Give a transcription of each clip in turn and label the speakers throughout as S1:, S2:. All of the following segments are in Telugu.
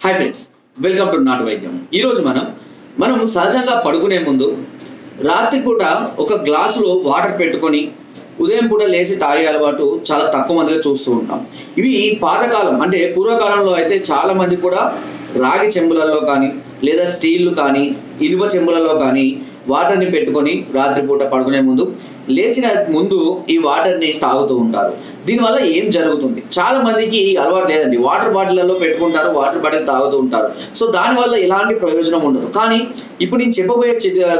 S1: హాయ్ ఫ్రెండ్స్ వెల్కమ్ టు నాటు వైద్యం ఈరోజు మనం మనం సహజంగా పడుకునే ముందు రాత్రిపూట ఒక గ్లాసులో వాటర్ పెట్టుకొని ఉదయం పూట లేచి తాగే అలవాటు చాలా తక్కువ మందిలో చూస్తూ ఉంటాం. ఇవి పాతకాలం అంటే పూర్వకాలంలో అయితే చాలా మంది కూడా రాగి చెంబులలో కానీ లేదా స్టీల్ కానీ ఇనుప చెంబులలో కానీ వాటర్ని పెట్టుకొని రాత్రిపూట పడుకునే ముందు లేచిన ముందు ఈ వాటర్ని తాగుతూ ఉంటారు. దీనివల్ల ఏం జరుగుతుంది? చాలా మందికి అలవాటు లేదండి. వాటర్ బాటిల్లో పెట్టుకుంటారు వాటర్ బాటిల్ తాగుతూ ఉంటారు. సో దానివల్ల ఎలాంటి ప్రయోజనం ఉండదు. కానీ ఇప్పుడు నేను చెప్పబోయే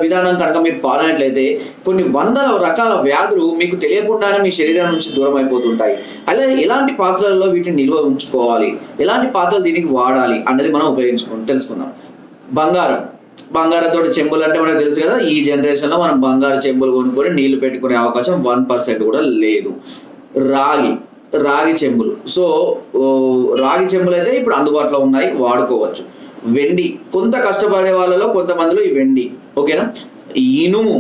S1: విధానం కనుక మీరు ఫాలో అయినట్లయితే కొన్ని వందల రకాల వ్యాధులు మీకు తెలియకుండానే మీ శరీరం నుంచి దూరం అయిపోతుంటాయి. అలాగే ఎలాంటి పాత్రలలో వీటిని నిల్వ ఉంచుకోవాలి? ఎలాంటి పాత్రలు దీనికి వాడాలి అన్నది మనం ఉపయోగించుకో తెలుసుకుందాం. బంగారం. బంగారంతో చెంబులు అంటే మనకు తెలుసు కదా ఈ జనరేషన్లో మనం బంగారు చెంబులు కొనుక్కొని నీళ్ళు పెట్టుకునే అవకాశం వన్ పర్సెంట్ కూడా లేదు. రాగి రాగి చెంబులు. సో రాగి చెంబులు అయితే ఇప్పుడు అందుబాటులో ఉన్నాయి వాడుకోవచ్చు. వెండి కొంత కష్టపడే వాళ్ళలో కొంతమందిలో ఈ వెండి ఓకేనా? ఇనుము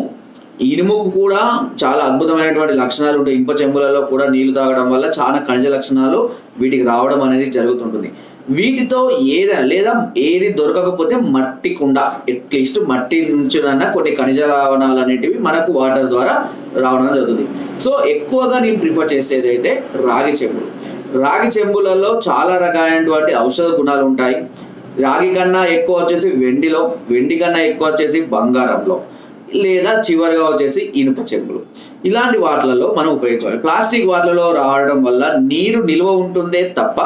S1: ఇనుముకు కూడా చాలా అద్భుతమైనటువంటి లక్షణాలు ఉంటాయి. ఇనుప చెంబులలో కూడా నీళ్ళు తాగడం వల్ల చాలా ఖనిజ లక్షణాలు వీటికి రావడం అనేది జరుగుతుంటుంది. వీటితో ఏదైనా లేదా ఏది దొరకకపోతే మట్టి కుండ అట్లీస్ట్ మట్టి నుంచినన్నా కొన్ని ఖనిజ లవణాలు అనేటివి మనకు వాటర్ ద్వారా రావడం జరుగుతుంది. సో ఎక్కువగా నేను ప్రిఫర్ చేసేది అయితే రాగి చెంబులు రాగి చెంబులలో చాలా రకాలైనటువంటి ఔషధ గుణాలు ఉంటాయి. రాగి కన్నా ఎక్కువ వచ్చేసి వెండిలో వెండి కన్నా ఎక్కువ వచ్చేసి బంగారంలో లేదా చివరిగా వచ్చేసి ఇనుప చెంబులు. ఇలాంటి వాటిలలో మనం ఉపయోగించాలి ప్లాస్టిక్ వాటిలలో రావడం వల్ల నీరు నిల్వ ఉంటుందే తప్ప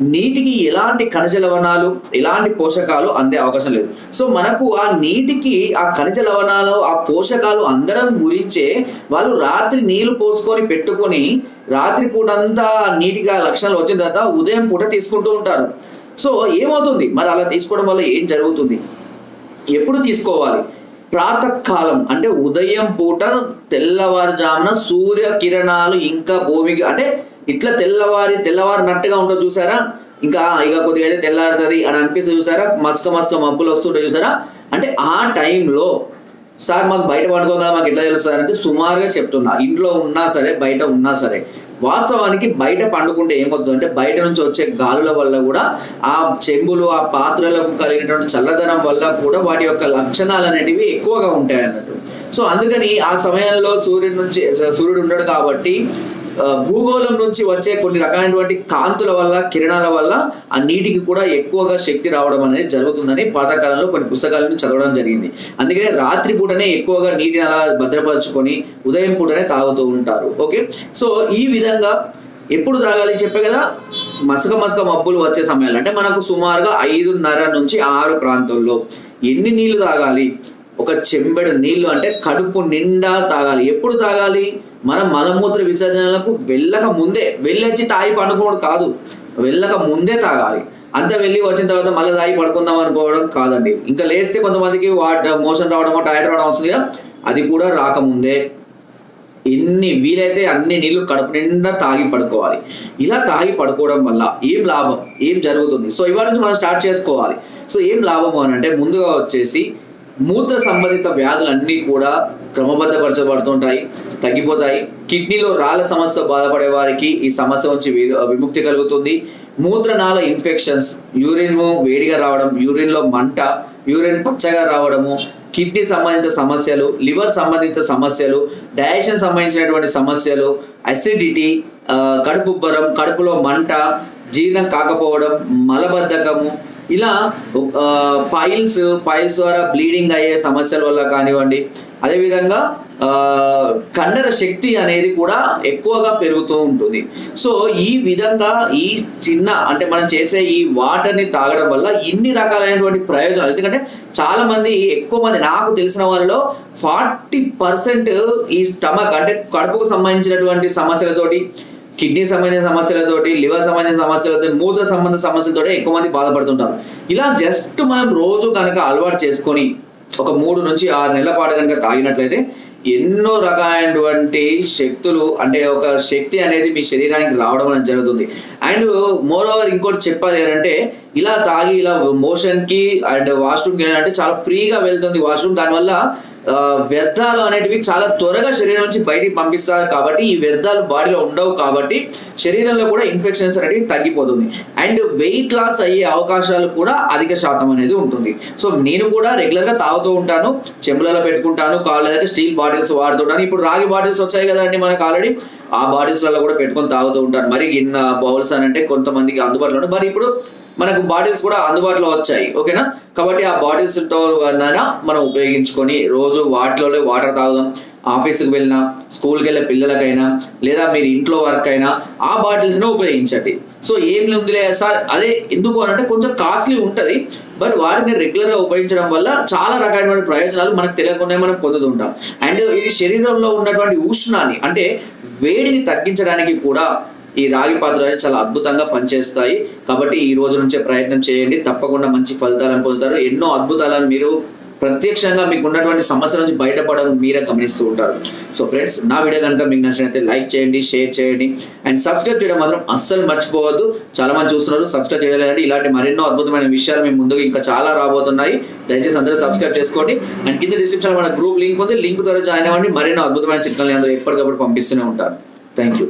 S1: నీటికి ఎలాంటి ఖనిజ లవణాలు ఎలాంటి పోషకాలు అందే అవకాశం లేదు. సో మనకు ఆ నీటికి ఆ ఖనిజ లవణాలు ఆ పోషకాలు అందడం గురించే వాళ్ళు రాత్రి నీళ్ళు పోసుకొని పెట్టుకొని రాత్రి పూట అంతా నీటిగా లక్షణాలు వచ్చిన తర్వాత ఉదయం పూట తీసుకుంటూ ఉంటారు. సో ఏమవుతుంది? మరి అలా తీసుకోవడం వల్ల ఏం జరుగుతుంది? ఎప్పుడు తీసుకోవాలి? ప్రాతకాలం అంటే ఉదయం పూట తెల్లవారుజామున సూర్య కిరణాలు ఇంకా భూమికి అంటే ఇట్లా తెల్లవారి తెల్లవారినట్టుగా ఉంటుంది చూసారా? ఇంకా ఇక కొద్దిగా అయితే తెల్లారుతుంది అని అనిపిస్తే చూసారా? మస్క మస్క మబ్బులు వస్తుంటాయి చూసారా? అంటే ఆ టైంలో సార్ మాకు బయట పడుకోగా మాకు ఎట్లా తెలుస్తుంది అంటే సుమారుగా చెప్తున్నా. ఇంట్లో ఉన్నా సరే బయట ఉన్నా సరే. వాస్తవానికి బయట పండుకుంటే ఏమవుతుంది అంటే బయట నుంచి వచ్చే గాలుల వల్ల కూడా ఆ చెంబులు ఆ పాత్రలకు కలిగినటువంటి చల్లదనం వల్ల కూడా వాటి యొక్క లక్షణాలు అనేటివి ఎక్కువగా ఉంటాయి అన్నట్టు. సో అందుకని ఆ సమయంలో సూర్యుడి నుంచి సూర్యుడు ఉండడు కాబట్టి భూగోళం నుంచి వచ్చే కొన్ని రకాలైనటువంటి కాంతుల వల్ల కిరణాల వల్ల ఆ నీటికి కూడా ఎక్కువగా శక్తి రావడం అనేది జరుగుతుందని పాతకాలంలో కొన్ని పుస్తకాలను చదవడం జరిగింది. అందుకనే రాత్రి పూటనే ఎక్కువగా నీటిని అలా భద్రపరచుకొని ఉదయం పూటనే తాగుతూ ఉంటారు. ఓకే? సో ఈ విధంగా ఎప్పుడు తాగాలి చెప్పే కదా? మసక మసక మబ్బులు వచ్చే సమయాలు అంటే మనకు సుమారుగా ఐదున్నర నుంచి ఆరు ప్రాంతంలో ఎన్ని నీళ్ళు తాగాలి? ఒక చెంబెడు నీళ్ళు అంటే కడుపు నిండా తాగాలి. ఎప్పుడు తాగాలి? మనం మలమూత్ర విసర్జనలకు వెళ్ళక ముందే వెళ్ళొచ్చి తాగి పండుకోవడం కాదు. వెళ్ళక ముందే తాగాలి. అంత వెళ్ళి వచ్చిన తర్వాత మళ్ళీ తాగి పడుకుందాం అనుకోవడం కాదండి. ఇంకా లేస్తే కొంతమందికి వాట్ మోషన్ రావడమో టైర్ రావడం వస్తుంది అది కూడా రాకముందే. ఎన్ని వీలైతే అన్ని నీళ్ళు కడుపు నిండా తాగి పడుకోవాలి. ఇలా తాగి పడుకోవడం వల్ల ఏం లాభం? ఏం జరుగుతుంది? సో ఇవాళ నుంచి మనం స్టార్ట్ చేసుకోవాలి. సో ఏం లాభం అని అంటే ముందుగా వచ్చేసి మూత్ర సంబంధిత వ్యాధులన్నీ కూడా క్రమబద్ధపరచబడుతుంటాయి తగ్గిపోతాయి. కిడ్నీలో రాళ్ళ సమస్యతో బాధపడే వారికి ఈ సమస్య నుంచి విముక్తి కలుగుతుంది. మూత్రనాళ ఇన్ఫెక్షన్స్ యూరిన్ వేడిగా రావడం యూరిన్లో మంట యూరిన్ పచ్చగా రావడము కిడ్నీ సంబంధిత సమస్యలు లివర్ సంబంధిత సమస్యలు డైజెషన్ సంబంధించినటువంటి సమస్యలు అసిడిటీ కడుపు ఉబ్బరం కడుపులో మంట జీర్ణం కాకపోవడం మలబద్ధకము ఇలా పైల్స్ పైల్స్ ద్వారా బ్లీడింగ్ అయ్యే సమస్యల వల్ల కానివ్వండి. అదేవిధంగా కండర శక్తి అనేది కూడా ఎక్కువగా పెరుగుతూ ఉంటుంది. సో ఈ విధంగా ఈ చిన్న అంటే మనం చేసే ఈ వాటర్ని తాగడం వల్ల ఇన్ని రకాలైనటువంటి ప్రయోజనాలు. ఎందుకంటే చాలా మంది ఎక్కువ మంది నాకు తెలిసిన వాళ్ళలో ఫార్టీ పర్సెంట్ ఈ స్టమక్ అంటే కడుపుకు సంబంధించినటువంటి సమస్యలతోటి కిడ్నీ సంబంధించిన సమస్యలతోటి లివర్ సంబంధించిన సమస్యలతో మూత్ర సంబంధ సమస్యలతోటి ఎక్కువ మంది బాధపడుతుంటారు. ఇలా జస్ట్ మనం రోజు కనుక అలవాటు చేసుకొని ఒక మూడు నుంచి ఆరు నెలల పాటు కనుక తాగినట్లయితే ఎన్నో రకాలైనటువంటి శక్తులు అంటే ఒక శక్తి అనేది మీ శరీరానికి రావడం అనేది జరుగుతుంది. అండ్ మోర్ ఓవర్ ఇంకోటి చెప్పాలి అంటే ఇలా తాగి ఇలా మోషన్కి అండ్ వాష్రూమ్కి అంటే చాలా ఫ్రీగా వెళ్తుంది వాష్రూమ్. దానివల్ల వ్యర్థాలు అనేటివి చాలా త్వరగా శరీరం నుంచి బయటికి పంపిస్తారు కాబట్టి ఈ వ్యర్థాలు బాడీలో ఉండవు కాబట్టి శరీరంలో కూడా ఇన్ఫెక్షన్స్ అనేటివి తగ్గిపోతుంది. అండ్ వెయిట్ లాస్ అయ్యే అవకాశాలు కూడా అధిక శాతం అనేది ఉంటుంది. సో నేను కూడా రెగ్యులర్గా తాగుతూ ఉంటాను చెంబులలో పెట్టుకుంటాను కావాలంటే స్టీల్ బాటిల్స్ వాడుతుంటాను. ఇప్పుడు రాగి బాటిల్స్ వచ్చాయి కదండి మనకు ఆల్రెడీ ఆ బాటిల్స్ వల్ల కూడా పెట్టుకొని తాగుతూ ఉంటాను. మరి గిన్న బౌల్స్ అని అంటే కొంతమందికి అందుబాటులో ఉంటాయి. మరి ఇప్పుడు మనకు బాటిల్స్ కూడా అందుబాటులో వచ్చాయి ఓకేనా? కాబట్టి ఆ బాటిల్స్తో మనం ఉపయోగించుకొని రోజు వాటిలోనే వాటర్ తాగుదాం. ఆఫీస్కి వెళ్ళినా స్కూల్కి వెళ్ళే పిల్లలకైనా లేదా మీరు ఇంట్లో వర్క్ అయినా ఆ బాటిల్స్ని ఉపయోగించండి. సో ఏం ఉందిలే సార్? అదే ఎందుకు అని అంటే కొంచెం కాస్ట్లీ ఉంటుంది బట్ వాటిని రెగ్యులర్గా ఉపయోగించడం వల్ల చాలా రకాలైన ప్రయోజనాలు మనకు తెలియకుండా మనం పొందుతుంటాం. అండ్ ఇది శరీరంలో ఉన్నటువంటి ఉష్ణాన్ని అంటే వేడిని తగ్గించడానికి కూడా ఈ రాగి పాత్రలు చాలా అద్భుతంగా పనిచేస్తాయి. కాబట్టి ఈ రోజు నుంచే ప్రయత్నం చేయండి. తప్పకుండా మంచి ఫలితాలను పొందుతారు. ఎన్నో అద్భుతాలను మీరు ప్రత్యక్షంగా మీకు ఉన్నటువంటి సమస్యల నుంచి బయటపడడం మీరే గమనిస్తూ ఉంటారు. సో ఫ్రెండ్స్ నా వీడియో కనుక మీకు నచ్చినట్లయితే లైక్ చేయండి షేర్ చేయండి. అండ్ సబ్స్క్రైబ్ చేయడం మాత్రం అస్సలు మర్చిపోవద్దు. చాలా మంది చూస్తున్నారు సబ్స్క్రైబ్ చేయలేదండి ఇలాంటి మరెన్నో అద్భుతమైన విషయాలు మేము ముందుకు ఇంకా చాలా రాబోతున్నాయి. దయచేసి అందరూ సబ్స్క్రైబ్ చేసుకోండి. అండ్ కింద డిస్క్రిప్షన్ మన గ్రూప్ లింక్ ఉంది. లింక్ ద్వారా జాయిన్ అవ్వండి. మరెన్నో అద్భుతమైన చిట్కాలు అందరూ ఎప్పటికప్పుడు పంపిస్తూనే ఉంటారు. Thank you